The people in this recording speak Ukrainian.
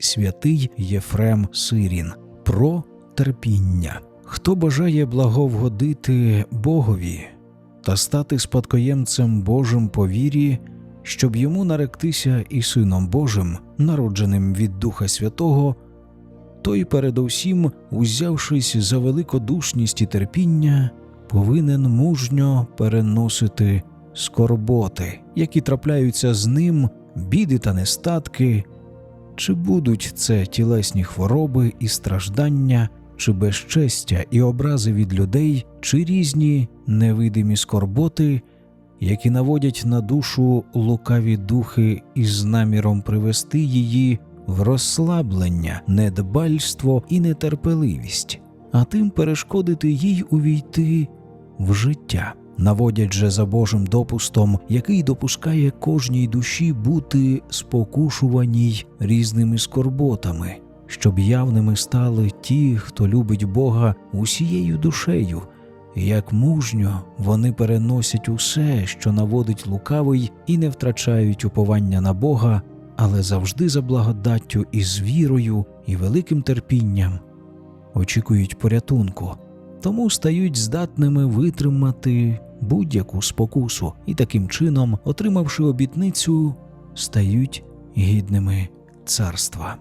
святий Єфрем Сирін про терпіння. Хто бажає благовгодити Богові та стати спадкоємцем Божим по вірі, щоб йому наректися і Сином Божим, народженим від Духа Святого, той передовсім, узявшись за великодушність і терпіння, повинен мужньо переносити скорботи, які трапляються з ним, біди та нестатки, чи будуть це тілесні хвороби і страждання, чи безчестя і образи від людей, чи різні невидимі скорботи, які наводять на душу лукаві духи із наміром привести її в розслаблення, недбальство і нетерпеливість, а тим перешкодити їй увійти в життя. Наводять же за Божим допустом, який допускає кожній душі бути спокушуваній різними скорботами, щоб явними стали ті, хто любить Бога усією душею, як мужньо вони переносять усе, що наводить лукавий, і не втрачають уповання на Бога, але завжди за благодаттю і з вірою і великим терпінням очікують порятунку, тому стають здатними витримати будь-яку спокусу і таким чином, отримавши обітницю, стають гідними царства.